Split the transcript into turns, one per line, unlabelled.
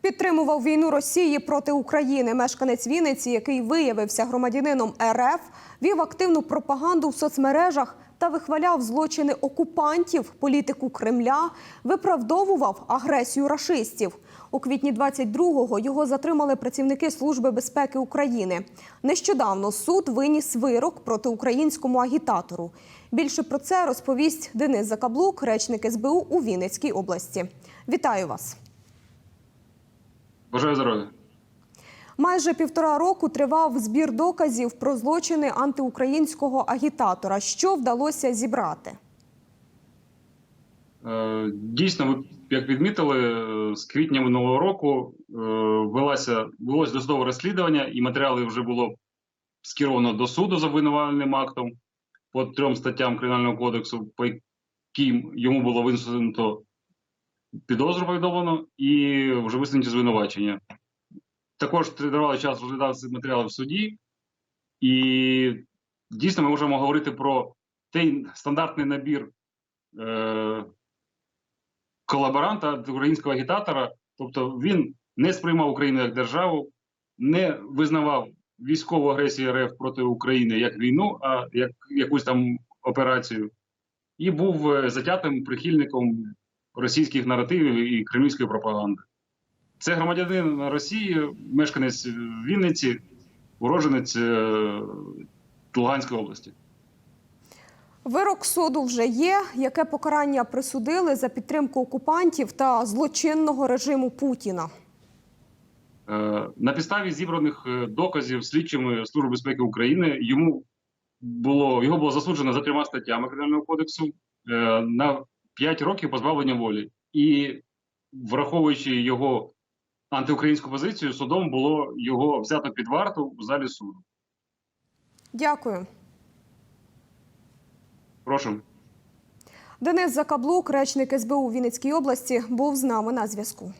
Підтримував війну Росії проти України. Мешканець Вінниці, який виявився громадянином РФ, вів активну пропаганду в соцмережах та вихваляв злочини окупантів, політику Кремля, виправдовував агресію рашистів. У квітні 22-го його затримали працівники Служби безпеки України. Нещодавно суд виніс вирок проти українському агітатору. Більше про це розповість Денис Закаблук, речник СБУ у Вінницькій області. Вітаю вас!
Бажаю здоров'я.
Майже півтора року тривав збір доказів про злочини антиукраїнського агітатора. Що вдалося зібрати?
Е, Дійсно, ви як відмітили, з квітня минулого року е, велося велось досудове розслідування, і матеріали вже було скеровано до суду за обвинувальним актом по трьом статтям Кримінального кодексу, по яким йому було висунуто підозру повідомлено і вже висунуті звинувачення. Також тривалий час розглядався матеріали в суді, і дійсно ми можемо говорити про той стандартний набір. Е, колаборанта українського агітатора, тобто він не сприймав Україну як державу, не визнавав військову агресію РФ проти України як війну, а як якусь там операцію, і був е, затятим прихильником російських наративів і кремлівської пропаганди. Це громадянин Росії, мешканець Вінниці, уроженець е, Луганської області.
Вирок суду вже є. Яке покарання присудили за підтримку окупантів та злочинного режиму Путіна?
Е, На підставі зібраних е, доказів слідчими Служби безпеки України йому було його було засуджено за трьома статтями Кримінального кодексу на 5 років позбавлення волі. І враховуючи його антиукраїнську позицію, судом було його взято під варту в залі суду.
Дякую.
Прошу.
Денис Закаблук, речник СБУ у Вінницькій області, був з нами на зв'язку.